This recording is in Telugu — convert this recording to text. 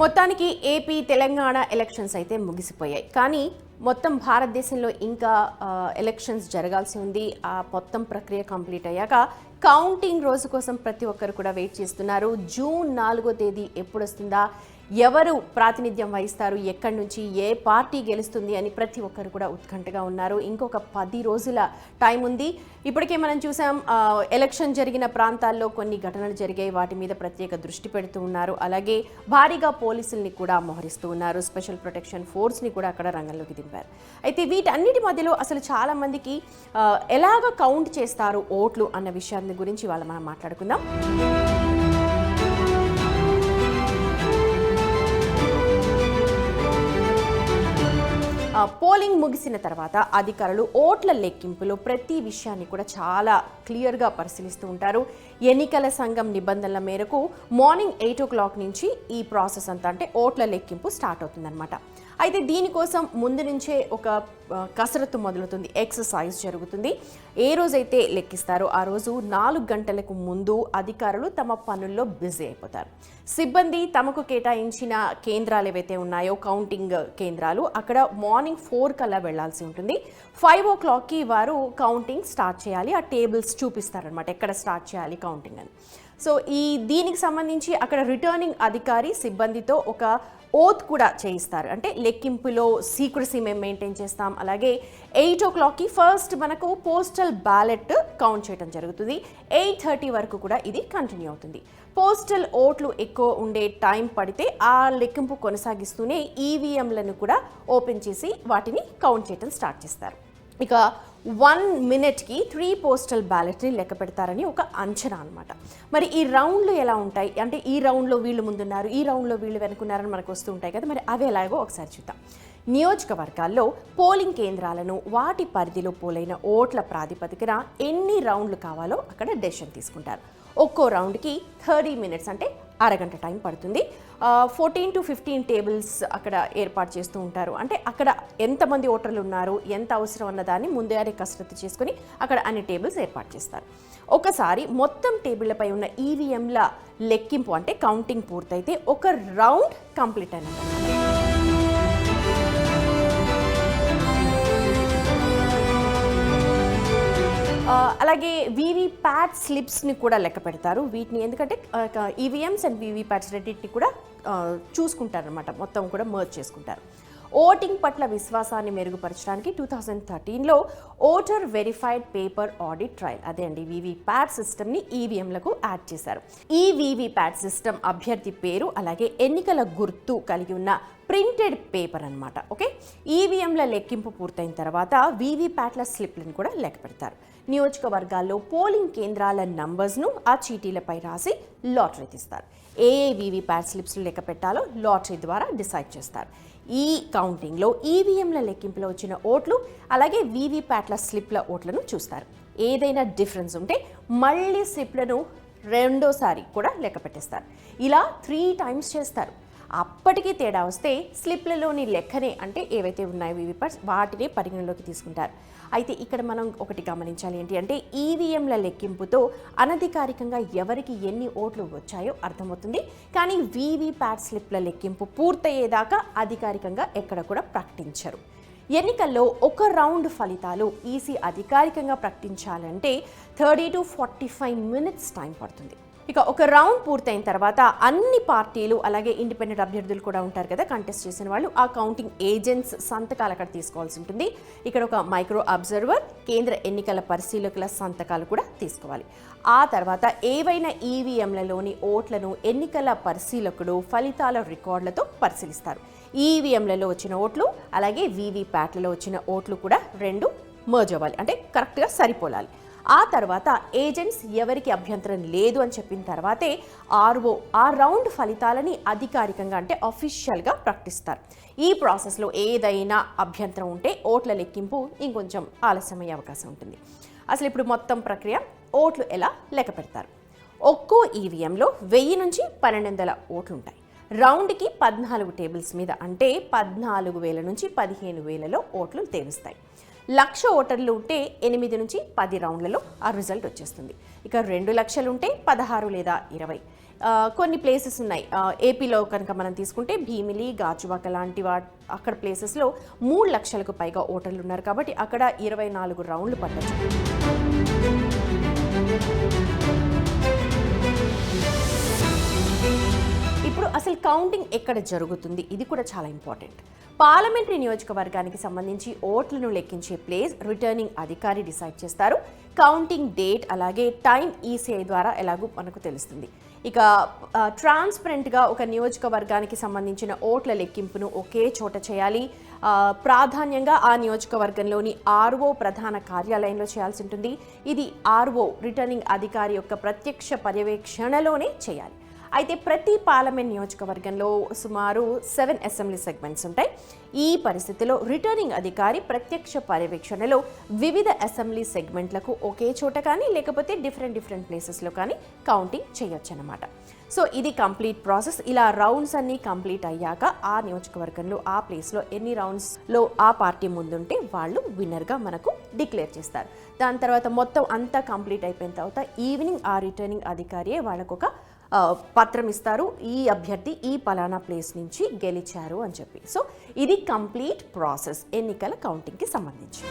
మొత్తానికి ఏపీ తెలంగాణ ఎలక్షన్స్ అయితే ముగిసిపోయాయి. కానీ మొత్తం భారతదేశంలో ఇంకా ఎలక్షన్స్ జరగాల్సి ఉంది. ఆ మొత్తం ప్రక్రియ కంప్లీట్ అయ్యాక కౌంటింగ్ రోజు కోసం ప్రతి ఒక్కరు కూడా వెయిట్ చేస్తున్నారు. జూన్ నాలుగో తేదీ ఎప్పుడు వస్తుందా? ఎవరు ప్రాతినిధ్యం వహిస్తారు? ఎక్కడి నుంచి ఏ పార్టీ గెలుస్తుంది? అని ప్రతి ఒక్కరు కూడా ఉత్కంఠగా ఉన్నారు. ఇంకొక పది రోజుల టైం ఉంది. ఇప్పటికే మనం చూసాం ఎలక్షన్ జరిగిన ప్రాంతాల్లో కొన్ని ఘటనలు జరిగాయి. వాటి మీద ప్రత్యేక దృష్టి పెడుతూ ఉన్నారు. అలాగే భారీగా పోలీసుల్ని కూడా మోహరిస్తూ ఉన్నారు. స్పెషల్ ప్రొటెక్షన్ ఫోర్స్ని కూడా అక్కడ రంగంలోకి దింపారు. అయితే వీటన్నిటి మధ్యలో అసలు చాలామందికి ఎలాగ కౌంట్ చేస్తారు ఓట్లు అన్న విషయాన్ని గురించి వాళ్ళ మనం మాట్లాడుకుందాం. పోలింగ్ ముగిసిన తర్వాత అధికారులు ఓట్ల లెక్కింపులో ప్రతి విషయాన్ని కూడా చాలా క్లియర్గా పరిశీలిస్తూ ఉంటారు. ఎన్నికల సంఘం నిబంధనల మేరకు మార్నింగ్ ఎయిట్ ఓ క్లాక్ నుంచి ఈ ప్రాసెస్ అంతా అంటే ఓట్ల లెక్కింపు స్టార్ట్ అవుతుందన్నమాట. అయితే దీనికోసం ముందు నుంచే ఒక కసరత్తు మొదలవుతుంది ఎక్సర్సైజ్ జరుగుతుంది. ఏ రోజైతే లెక్కిస్తారో ఆ రోజు నాలుగు గంటలకు ముందు అధికారులు తమ పనుల్లో బిజీ అయిపోతారు. సిబ్బంది తమకు కేటాయించిన కేంద్రాలు ఏవైతే ఉన్నాయో కౌంటింగ్ కేంద్రాలు అక్కడ మార్నింగ్ ఫోర్ కల్లా వెళ్ళాల్సి ఉంటుంది. ఫైవ్ ఓ క్లాక్కి వారు కౌంటింగ్ స్టార్ట్ చేయాలి. ఆ టేబుల్స్ చూపిస్తారనమాట ఎక్కడ స్టార్ట్ చేయాలి కౌంటింగ్ అని. సో ఈ దీనికి సంబంధించి అక్కడ రిటర్నింగ్ అధికారి సిబ్బందితో ఒక ఓత్ కూడా చేయిస్తారు. అంటే లెక్కింపులో సీక్రసీ మేము మెయింటైన్ చేస్తాం. అలాగే ఎయిట్ ఓ క్లాక్కి ఫస్ట్ మనకు పోస్టల్ బ్యాలెట్ కౌంట్ చేయడం జరుగుతుంది. ఎయిట్ థర్టీ వరకు కూడా ఇది కంటిన్యూ అవుతుంది. పోస్టల్ ఓట్లు ఎక్కువ ఉండే టైం పడితే ఆ లెక్కింపు కొనసాగిస్తూనే ఈవీఎంలను కూడా ఓపెన్ చేసి వాటిని కౌంట్ చేయడం స్టార్ట్ చేస్తారు. ఇక వన్ మినిట్కి త్రీ పోస్టల్ బ్యాలెట్ని లెక్క పెడతారని ఒక అంచనా అనమాట మరి ఈ రౌండ్లు ఎలా ఉంటాయి? అంటే ఈ రౌండ్లో వీళ్ళు ముందున్నారు ఈ రౌండ్లో వీళ్ళు వెనుకున్నారని మనకు వస్తూ ఉంటాయి కదా మరి అవి ఎలాగో ఒకసారి చూద్దాం. నియోజకవర్గాల్లో పోలింగ్ కేంద్రాలను వాటి పరిధిలో పోలైన ఓట్ల ప్రాతిపదికన ఎన్ని రౌండ్లు కావాలో అక్కడ డెసిషన్ తీసుకుంటారు. ఒక్కో రౌండ్కి థర్టీ మినిట్స్ అంటే అరగంట టైం పడుతుంది. ఫోర్టీన్ టు ఫిఫ్టీన్ టేబుల్స్ అక్కడ ఏర్పాటు చేస్తూ ఉంటారు. అంటే అక్కడ ఎంతమంది ఓటర్లు ఉన్నారు ఎంత అవసరం అన్నదాన్ని ముందే కసరత్తు చేసుకొని అక్కడ అన్ని టేబుల్స్ ఏర్పాటు చేస్తారు. ఒకసారి మొత్తం టేబుల్పై ఉన్న ఈవీఎంల లెక్కింపు అంటే కౌంటింగ్ పూర్తయితే ఒక రౌండ్ కంప్లీట్ అయినట్టు. అలాగే వీవీ ప్యాట్ స్లిప్స్ని కూడా లెక్క పెడతారు. వీటిని ఎందుకంటే ఈవీఎంస్ అండ్ వీవీ ప్యాట్స్ రెండింటిని కూడా చూసుకుంటారనమాట మొత్తం కూడా మర్జ్ చేసుకుంటారు. ఓటింగ్ పట్ల విశ్వాసాన్ని మెరుగుపరచడానికి two thousand థర్టీన్లో voter verified paper audit trail అదే అండి వీవీ ప్యాట్ సిస్టమ్ని ఈవీఎంలకు యాడ్ చేశారు. ఈ వీవీ ప్యాట్ సిస్టమ్ అభ్యర్థి పేరు అలాగే ఎన్నికల గుర్తు కలిగి ఉన్న ప్రింటెడ్ పేపర్ అనమాట ఓకే? ఈవీఎంల లెక్కింపు పూర్తయిన తర్వాత వీవీప్యాట్ల స్లిప్లను కూడా లెక్క పెడతారు. నియోజకవర్గాల్లో పోలింగ్ కేంద్రాల నంబర్స్ను ఆ చీటీలపై రాసి లాటరీ తీస్తారు. ఏ ఏ వీవీప్యాట్ స్లిప్స్ లెక్క పెట్టాలో లాటరీ ద్వారా డిసైడ్ చేస్తారు. ఈ కౌంటింగ్లో ఈవీఎంల లెక్కింపులో వచ్చిన ఓట్లు అలాగే వీవీప్యాట్ల స్లిప్ల ఓట్లను చూస్తారు. ఏదైనా డిఫరెన్స్ ఉంటే మళ్ళీ స్లిప్లను రెండోసారి కూడా లెక్క పెట్టేస్తారు. ఇలా త్రీ టైమ్స్ చేస్తారు. అప్పటికి తేడా వస్తే స్లిప్లలోని లెక్కనే అంటే ఏవైతే ఉన్నాయో వీవీపాట్స్ వాటినే పరిగణలోకి తీసుకుంటారు. అయితే ఇక్కడ మనం ఒకటి గమనించాలి ఏంటి అంటే ఈవీఎంల లెక్కింపుతో అనధికారికంగా ఎవరికి ఎన్ని ఓట్లు వచ్చాయో అర్థమవుతుంది. కానీ వీవీప్యాట్ స్లిప్ల లెక్కింపు పూర్తయ్యేదాకా అధికారికంగా ఎక్కడ కూడా ప్రకటించరు. ఎన్నికల్లో ఒక రౌండ్ ఫలితాలు ఈసీ అధికారికంగా ప్రకటించాలంటే thirty to forty five minutes time పడుతుంది. ఇక ఒక రౌండ్ పూర్తయిన తర్వాత అన్ని పార్టీలు అలాగే ఇండిపెండెంట్ అభ్యర్థులు కూడా ఉంటారు కదా కంటెస్ట్ చేసిన వాళ్ళు ఆ కౌంటింగ్ ఏజెంట్స్ సంతకాలు అక్కడ తీసుకోవాల్సి ఉంటుంది. ఇక్కడ ఒక మైక్రో అబ్జర్వర్ కేంద్ర ఎన్నికల పరిశీలకుల సంతకాలు కూడా తీసుకోవాలి. ఆ తర్వాత ఏవైనా ఈవీఎంలలోని ఓట్లను ఎన్నికల పరిశీలకుడు ఫలితాల రికార్డులతో పరిశీలిస్తారు. ఈవీఎంలలో వచ్చిన ఓట్లు అలాగే వీవీప్యాట్లలో వచ్చిన ఓట్లు కూడా రెండు మర్జ్ అవ్వాలి. అంటే కరెక్ట్గా సరిపోలాలి. ఆ తర్వాత ఏజెంట్స్ ఎవరికి అభ్యంతరం లేదు అని చెప్పిన తర్వాతే ఆర్ఓ ఆ రౌండ్ ఫలితాలని అధికారికంగా అంటే అఫీషియల్గా ప్రకటిస్తారు. ఈ ప్రాసెస్లో ఏదైనా అభ్యంతరం ఉంటే ఓట్ల లెక్కింపు ఇంకొంచెం ఆలస్యమయ్యే అవకాశం ఉంటుంది. అసలు ఇప్పుడు మొత్తం ప్రక్రియ ఓట్లు ఎలా లెక్క పెడతారు? ఒక్కో ఈవీఎంలో వెయ్యి నుంచి పన్నెండు వందల ఓట్లు ఉంటాయి రౌండ్కి పద్నాలుగు టేబుల్స్ మీద అంటే పద్నాలుగు వేల నుంచి పదిహేను వేలలో ఓట్లు తేలుస్తాయి. లక్ష ఓటర్లు ఉంటే ఎనిమిది నుంచి పది రౌండ్లలో ఆ రిజల్ట్ వచ్చేస్తుంది. ఇక రెండు లక్షలు ఉంటే పదహారు లేదా ఇరవై. కొన్ని ప్లేసెస్ ఉన్నాయి. ఏపీలో కనుక మనం తీసుకుంటే భీమిలి గాజువాక లాంటి వా అక్కడ ప్లేసెస్లో మూడు లక్షలకు పైగా ఓటర్లు ఉన్నారు కాబట్టి అక్కడ ఇరవై నాలుగు రౌండ్లు పట్టచ్చు. అసలు కౌంటింగ్ ఎక్కడ జరుగుతుంది? ఇది కూడా చాలా ఇంపార్టెంట్. పార్లమెంటరీ నియోజకవర్గానికి సంబంధించి ఓట్లను లెక్కించే ప్లేస్ రిటర్నింగ్ అధికారి డిసైడ్ చేస్తారు. కౌంటింగ్ డేట్ అలాగే టైం ఈసీఐ ద్వారా ఎలాగో మనకు తెలుస్తుంది. ఇక ట్రాన్స్పరెంట్గా ఒక నియోజకవర్గానికి సంబంధించిన ఓట్ల లెక్కింపును ఒకే చోట చేయాలి. ప్రాధాన్యంగా ఆ నియోజకవర్గంలోని ఆర్ఓ ప్రధాన కార్యాలయంలో చేయాల్సి ఉంటుంది. ఇది ఆర్ఓ రిటర్నింగ్ అధికారి యొక్క ప్రత్యక్ష పర్యవేక్షణలోనే చేయాలి. అయితే ప్రతి పార్లమెంట్ నియోజకవర్గంలో సుమారు సెవెన్ అసెంబ్లీ సెగ్మెంట్స్ ఉంటాయి. ఈ పరిస్థితిలో రిటర్నింగ్ అధికారి ప్రత్యక్ష పర్యవేక్షణలో వివిధ అసెంబ్లీ సెగ్మెంట్లకు ఒకే చోట కానీ లేకపోతే డిఫరెంట్ డిఫరెంట్ ప్లేసెస్లో కానీ కౌంటింగ్ చేయొచ్చు అనమాట సో ఇది కంప్లీట్ ప్రాసెస్. ఇలా రౌండ్స్ అన్నీ కంప్లీట్ అయ్యాక ఆ నియోజకవర్గంలో ఆ ప్లేస్లో ఎన్ని రౌండ్స్లో ఆ పార్టీ ముందుంటే వాళ్ళు విన్నర్గా మనకు డిక్లేర్ చేస్తారు. దాని తర్వాత మొత్తం అంతా కంప్లీట్ అయిపోయిన తర్వాత ఈవినింగ్ ఆ రిటర్నింగ్ అధికారియే వాళ్ళకు ఒక పత్రం ఇస్తారు. ఈ అభ్యర్థి ఈ పలానా ప్లేస్ నుంచి గెలిచారు అని చెప్పి. సో ఇది కంప్లీట్ ప్రాసెస్. ఎన్నికల కౌంటింగ్కి సంబంధించి.